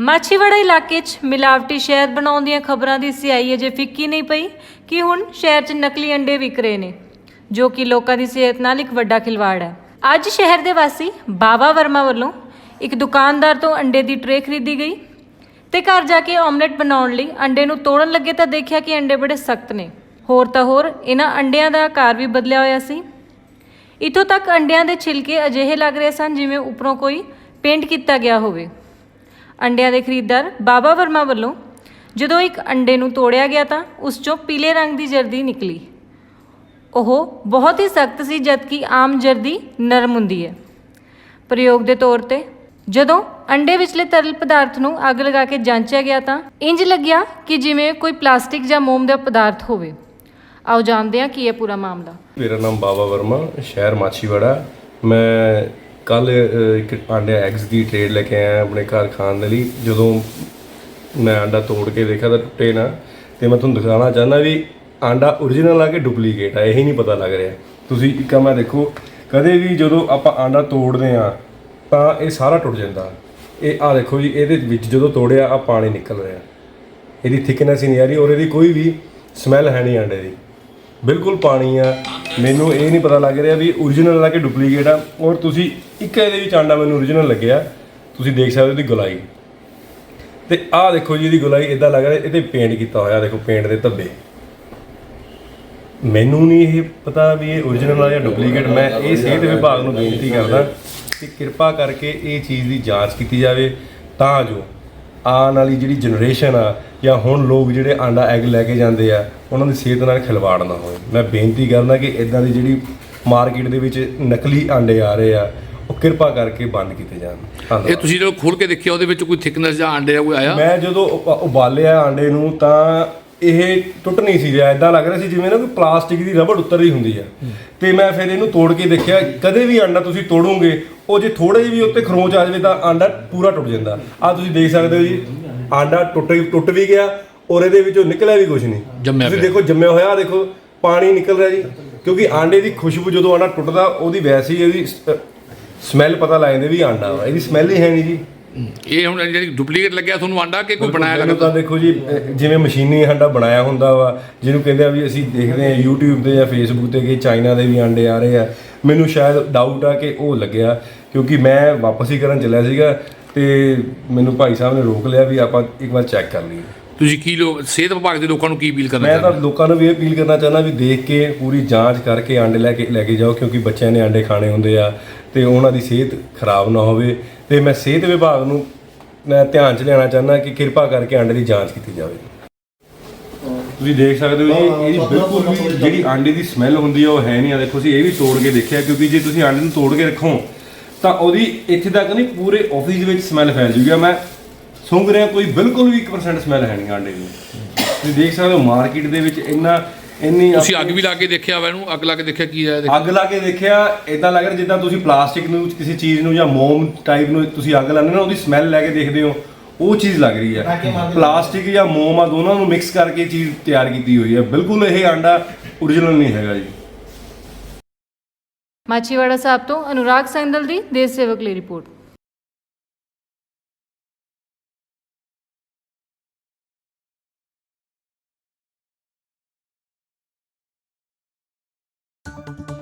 ਮਾਛੀਵਾੜਾ ਇਲਾਕੇ 'ਚ ਮਿਲਾਵਟੀ ਸ਼ਹਿਦ ਬਣਾਉਣ ਦੀਆਂ ਖਬਰਾਂ ਦੀ ਸਿਆਈ ਅਜੇ ਫਿੱਕੀ ਨਹੀਂ ਪਈ ਕਿ ਹੁਣ ਸ਼ਹਿਰ 'ਚ ਨਕਲੀ ਅੰਡੇ ਵਿਕ ਰਹੇ ਨੇ, ਜੋ ਕਿ ਲੋਕਾਂ ਦੀ ਸਿਹਤ ਨਾਲ ਇੱਕ ਵੱਡਾ ਖਿਲਵਾੜ ਹੈ। ਅੱਜ ਸ਼ਹਿਰ ਦੇ ਵਾਸੀ ਬਾਬਾ ਵਰਮਾ ਵੱਲੋਂ ਇੱਕ ਦੁਕਾਨਦਾਰ ਤੋਂ ਅੰਡੇ ਦੀ ਟਰੇ ਖਰੀਦੀ ਗਈ ਤੇ ਘਰ ਜਾ ਕੇ ਆਮਲੇਟ ਬਣਾਉਣ ਲਈ ਅੰਡੇ ਨੂੰ ਤੋੜਨ ਲੱਗੇ ਤਾਂ ਦੇਖਿਆ ਕਿ ਅੰਡੇ ਬੜੇ ਸਖਤ ਨੇ। ਹੋਰ ਤਾਂ ਹੋਰ, ਇਹਨਾਂ ਅੰਡਿਆਂ ਦਾ ਆਕਾਰ ਵੀ ਬਦਲਿਆ ਹੋਇਆ ਸੀ। ਇਥੋਂ ਤੱਕ ਅੰਡਿਆਂ ਦੇ ਛਿਲਕੇ ਅਜਿਹੇ ਲੱਗ ਰਹੇ ਸਨ ਜਿਵੇਂ ਉੱਪਰੋਂ ਕੋਈ ਪੇਂਟ ਕੀਤਾ ਗਿਆ ਹੋਵੇ। ਅੰਡਿਆਂ ਦੇ ਖਰੀਦਦਾਰ ਬਾਬਾ ਵਰਮਾ ਵੱਲੋਂ ਜਦੋਂ ਇੱਕ ਅੰਡੇ ਨੂੰ ਤੋੜਿਆ ਗਿਆ ਤਾਂ ਉਸ ਚੋਂ ਪੀਲੇ ਰੰਗ ਦੀ ਜਰਦੀ ਨਿਕਲੀ। ਉਹ ਬਹੁਤ ਹੀ ਸਖਤ ਸੀ, ਜਦਕਿ ਆਮ ਜਰਦੀ ਨਰਮ ਹੁੰਦੀ ਹੈ। ਪ੍ਰਯੋਗ ਦੇ ਤੌਰ ਤੇ ਜਦੋਂ ਅੰਡੇ ਵਿਚਲੇ ਤਰਲ ਪਦਾਰਥ ਨੂੰ ਅੱਗ ਲਗਾ ਕੇ ਜਾਂਚਿਆ ਗਿਆ ਤਾਂ ਇੰਜ ਲੱਗਿਆ ਕਿ ਜਿਵੇਂ ਕੋਈ ਪਲਾਸਟਿਕ ਜਾਂ ਮੋਮ ਦਾ ਪਦਾਰਥ ਹੋਵੇ। ਆਓ ਜਾਣਦੇ ਹਾਂ ਕੀ ਹੈ ਪੂਰਾ ਮਾਮਲਾ। ਮੇਰਾ ਨਾਮ ਬਾਬਾ ਵਰਮਾ, ਸ਼ਹਿਰ ਮਾਛੀਵਾੜਾ। ਮੈਂ ਕੱਲ ਇੱਕ ਆਂਡੇ ਐਗਸ ਦੀ ਟ੍ਰੇਡ ਲੈ ਕੇ ਆਇਆ ਆਪਣੇ ਘਰ ਖਾਣ ਦੇ ਲਈ। ਜਦੋਂ ਮੈਂ ਆਂਡਾ ਤੋੜ ਕੇ ਦੇਖਿਆ ਤਾਂ ਟੁੱਟੇ ਨਾ, ਤੇ ਮੈਂ ਤੁਹਾਨੂੰ ਦਿਖਾਉਣਾ ਚਾਹੁੰਦਾ ਵੀ ਆਂਡਾ origignal ਆ ਕਿ ਡੁਪਲੀਕੇਟ ਆ, ਇਹ ਹੀ ਨਹੀਂ ਪਤਾ ਲੱਗ ਰਿਹਾ। ਤੁਸੀਂ ਇੱਕ ਮੈਂ ਦੇਖੋ, ਕਦੇ ਵੀ ਜਦੋਂ ਆਪਾਂ ਆਂਡਾ ਤੋੜਦੇ ਆ, ਤਾਂ ਇਹ ਸਾਰਾ ਟੁੱਟ ਜਾਂਦਾ। ਇਹ ਆ ਦੇਖੋ ਜੀ, ਇਹਦੇ ਵਿੱਚ ਜਦੋਂ ਤੋੜਿਆ ਆ ਪਾਣੀ ਨਿਕਲ ਰਿਹਾ। ਇਹਦੀ ਥਿਕਨੈਸ ਹੀ ਨਹੀਂ ਆ ਰਹੀ, ਔਰ ਇਹਦੀ ਕੋਈ ਵੀ ਸਮੈਲ ਹੈ ਨਹੀਂ ਆਂਡੇ ਦੀ। ਬਿਲਕੁਲ ਪਾਣੀ ਆ। ਮੈਨੂੰ ਇਹ ਨਹੀਂ ਪਤਾ ਲੱਗ ਰਿਹਾ ਵੀ origignal ਆ ਕਿ ਡੁਪਲੀਕੇਟ ਆ। ਔਰ ਤੁਸੀਂ ਇੱਕ ਇਹਦੇ ਵਿੱਚ ਆਂਡਾ ਮੈਨੂੰ origignal ਲੱਗਿਆ। ਤੁਸੀਂ ਦੇਖ ਸਕਦੇ ਹੋ ਇਹਦੀ ਗੁਲਾਈ। ਤੇ ਆਹ ਦੇਖੋ ਜੀ, ਇਹਦੀ ਗੁਲਾਈ ਇਦਾਂ ਲੱਗ ਰਿਹਾ, ਇਹਦੇ ਪੇਂਟ ਕੀਤਾ ਹੋਇਆ, ਦੇਖੋ ਪੇਂਟ ਦੇ ਧੱਬੇ। ਮੈਨੂੰ ਨਹੀਂ ਇਹ ਪਤਾ ਵੀ ਇਹ origignal ਆ ਜਾਂ ਡੁਪਲੀਕੇਟ ਮੈਂ ਇਹ ਸਿਹਤ ਵਿਭਾਗ ਨੂੰ ਬੇਨਤੀ ਕਰਦਾ ਕਿ ਕਿਰਪਾ ਕਰਕੇ ਇਹ ਚੀਜ਼ ਦੀ ਜਾਂਚ ਕੀਤੀ ਜਾਵੇ। ਤਾਂ ਜੋ ਆਉਣ ਵਾਲੀ ਜਿਹੜੀ ਜਨਰੇਸ਼ਨ ਆ ਜਾਂ ਹੁਣ ਲੋਕ ਜਿਹੜੇ ਆਂਡਾ ਐਗ ਲੈ ਕੇ ਜਾਂਦੇ ਆ ਉਹਨਾਂ ਦੀ ਸਿਹਤ ਨਾਲ ਖਿਲਵਾੜ ਨਾ ਹੋਵੇ। ਮੈਂ ਬੇਨਤੀ ਕਰਦਾ ਕਿ ਇਦਾਂ ਦੀ ਜਿਹੜੀ ਮਾਰਕੀਟ ਦੇ ਵਿੱਚ ਨਕਲੀ ਆਂਡੇ ਆ ਰਹੇ ਆ ਉਹ ਕਿਰਪਾ ਕਰਕੇ ਬੰਦ ਕੀਤੇ ਜਾਣ। ਇਹ ਤੁਸੀਂ ਜਦੋਂ ਖੋਲ ਕੇ ਦੇਖਿਆ ਉਹਦੇ ਵਿੱਚ ਕੋਈ ਥਿਕਨੈਸ ਜਾਂ ਆਂਡੇ ਦਾ ਕੋਈ ਆਇਆ? ਮੈਂ ਜਦੋਂ ਉਬਾਲਿਆ ਆਂਡੇ ਨੂੰ ਤਾਂ ਇਹ ਟੁੱਟ ਨਹੀਂ ਸੀ ਰਿਹਾ ਇਦਾਂ ਲੱਗ ਰਿਹਾ ਸੀ ਜਿਵੇਂ ਨਾ ਕੋਈ ਪਲਾਸਟਿਕ ਦੀ ਰਬੜ ਉੱਤਰ ਰਹੀ ਹੁੰਦੀ ਆ। ਤੇ ਮੈਂ ਫਿਰ ਇਹਨੂੰ ਤੋੜ ਕੇ ਦੇਖਿਆ ਕਦੇ ਵੀ ਆਂਡਾ ਤੁਸੀਂ ਤੋੜੋਗੇ ਉਹ ਜੇ ਥੋੜੇ ਜਿਹੀ ਵੀ ਉੱਤੇ ਖਰੋਚ ਆ ਜਾਵੇ ਤਾਂ ਆਂਡਾ ਪੂਰਾ ਟੁੱਟ ਜਾਂਦਾ। ਆ ਤੁਸੀਂ ਦੇਖ ਸਕਦੇ ਹੋ ਜੀ ਆਂਡਾ ਟੁੱਟ ਟੁੱਟ ਵੀ ਗਿਆ ਔਰ ਇਹਦੇ ਵਿੱਚੋਂ ਨਿਕਲਿਆ ਵੀ ਕੁਝ ਨਹੀਂ। ਜੰਮਿਆ ਤੁਸੀਂ। ਦੇਖੋ ਜੰਮਿਆ ਹੋਇਆ ਦੇਖੋ ਪਾਣੀ ਨਿਕਲ ਰਿਹਾ ਜੀ। ਕਿਉਂਕਿ ਆਂਡੇ ਦੀ ਖੁਸ਼ਬੂ ਜਦੋਂ ਆਂਡਾ ਟੁੱਟਦਾ ਉਹਦੀ ਵੈਸੇ ਹੀ ਇਹਦੀ ਸਮੈਲ ਪਤਾ ਲੱਗ ਜਾਂਦੀ ਵੀ ਆਂਡਾ ਵਾ ਇਹਦੀ ਸਮੈਲ ਹੀ ਹੈ ਨਹੀਂ ਜੀ। ਇਹ ਹੁਣ ਜਿਹੜੀ ਡੁਪਲੀਕੇਟ ਲੱਗਿਆ ਤੁਹਾਨੂੰ ਆਂਡਾ ਕਿ ਕੋਈ ਬਣਾਇਆ ਮੈਨੂੰ ਲੱਗਦਾ? ਤਾਂ ਦੇਖੋ ਜੀ ਅਹ ਜਿਵੇਂ ਮਸ਼ੀਨੀ ਆਂਡਾ ਬਣਾਇਆ ਹੁੰਦਾ ਵਾ ਜਿਹਨੂੰ ਕਹਿੰਦੇ ਆ ਵੀ ਅਸੀਂ ਦੇਖਦੇ ਆ YouTube ਤੇ ਜਾਂ Facebook ਤੇ ਕਿ ਚਾਈਨਾ ਦੇ ਵੀ ਆਂਡੇ ਆ ਰਹੇ ਆ। ਮੈਨੂੰ ਸ਼ਾਇਦ ਡਾਊਟ ਆ ਕਿ ਉਹ ਲੱਗਿਆ ਕਿਉਂਕਿ ਮੈਂ ਵਾਪਸ ਹੀ ਕਰਨ ਚੱਲਿਆ ਸੀਗਾ ਤੇ ਮੈਨੂੰ ਭਾਈ ਸਾਹਿਬ ਨੇ ਰੋਕ ਲਿਆ ਵੀ ਆਪਾਂ ਇੱਕ ਵਾਰ ਚੈੱਕ ਕਰ ਲਈਏ। ਤੁਸੀਂ ਕੀ ਲੋਕ ਸਿਹਤ ਵਿਭਾਗ ਦੇ ਲੋਕਾਂ ਨੂੰ ਕੀ ਅਪੀਲ ਕਰਨਾ ਮੈਂ ਤਾਂ ਲੋਕਾਂ ਨੂੰ ਵੀ ਇਹ ਅਪੀਲ ਕਰਨਾ ਚਾਹੁੰਦਾ ਵੀ ਦੇਖ ਕੇ ਪੂਰੀ ਜਾਂਚ ਕਰਕੇ ਆਂਡੇ ਲੈ ਕੇ ਲੈ ਕੇ ਜਾਓ ਕਿਉਂਕਿ ਬੱਚਿਆਂ ਨੇ ਆਂਡੇ ਖਾਣੇ ਹੁੰਦੇ ਆ ਤੇ ਉਹਨਾਂ ਦੀ ਸਿਹਤ ਖਰਾਬ ਨਾ ਹੋਵੇ। ਤੇ ਮੈਂ ਸਿਹਤ ਵਿਭਾਗ ਨੂੰ ਮੈਂ ਧਿਆਨ 'ਚ ਲਿਆਉਣਾ ਚਾਹੁੰਦਾ ਕਿ ਕਿਰਪਾ ਕਰਕੇ ਆਂਡੇ ਦੀ ਜਾਂਚ ਕੀਤੀ ਜਾਵੇ। ਤੁਸੀਂ ਦੇਖ ਸਕਦੇ ਹੋ ਜੀ ਇਹਦੀ ਬਿਲਕੁਲ ਵੀ ਜਿਹੜੀ ਆਂਡੇ ਦੀ ਸਮੈਲ ਹੁੰਦੀ ਆ ਉਹ ਹੈ ਨਹੀਂ। ਆ ਦੇਖੋ ਅਸੀਂ ਇਹ ਵੀ ਤੋੜ ਕੇ ਦੇਖਿਆ ਕਿਉਂਕਿ ਜੇ ਤੁਸੀਂ ਆਂਡੇ ਨੂੰ ਤੋੜ ਕੇ ਰੱਖੋ ਤਾਂ ਉਹਦੀ ਇੱਥੇ ਤੱਕ ਨਹੀਂ ਪੂਰੇ ਆਫਿਸ ਦੇ ਵਿੱਚ ਸਮੈਲ ਫੈਲ ਜੂਗੀ। ਮੈਂ ਸੁੰਘ ਰਿਹਾ ਕੋਈ ਬਿਲਕੁਲ ਵੀ 1% ਸਮੈਲ ਹੈ ਨਹੀਂ ਆਂਡੇ ਦੀ। ਤੁਸੀਂ ਦੇਖ ਸਕਦੇ ਹੋ ਮਾਰਕੀਟ ਦੇ ਵਿੱਚ ਇੰਨਾ ਇੰਨੀ ਤੁਸੀਂ ਅੱਗ ਵੀ ਲਾ ਕੇ ਦੇਖਿਆ ਵਾ ਇਹਨੂੰ? ਅੱਗ ਲਾ ਕੇ ਦੇਖਿਆ ਕੀ ਆਇਆ ਅੱਗ ਲਾ ਕੇ ਦੇਖਿਆ ਇਦਾਂ ਲੱਗ ਰਿਹਾ ਜਿੱਦਾਂ ਤੁਸੀਂ ਪਲਾਸਟਿਕ ਨੂੰ ਕਿਸੇ ਚੀਜ਼ ਨੂੰ ਜਾਂ ਮੋਮ ਟਾਈਪ ਨੂੰ ਤੁਸੀਂ ਅੱਗ ਲਾਉਂਦੇ ਨਾ ਉਹਦੀ ਸਮੈਲ ਲੈ ਕੇ ਦੇਖਦੇ ਹੋ ਉਹ ਚੀਜ਼ ਲੱਗ ਰਹੀ ਹੈ। ਪਲਾਸਟਿਕ ਜਾਂ ਮੋਮ ਆ ਦੋਨਾਂ ਨੂੰ ਮਿਕਸ ਕਰਕੇ ਚੀਜ਼ ਤਿਆਰ ਕੀਤੀ ਹੋਈ ਹੈ। ਬਿਲਕੁਲ ਇਹ ਆਂਡਾ origignal ਨਹੀਂ ਹੈਗਾ ਜੀ। ਮਾਛੀਵਾੜਾ ਸਾਹਿਬ ਤੋਂ ਅਨੁਰਾਗ ਸੰਦਲ ਦੀ ਦੇਸ਼ ਸੇਵਕ ਲਈ ਰਿਪੋਰਟ। you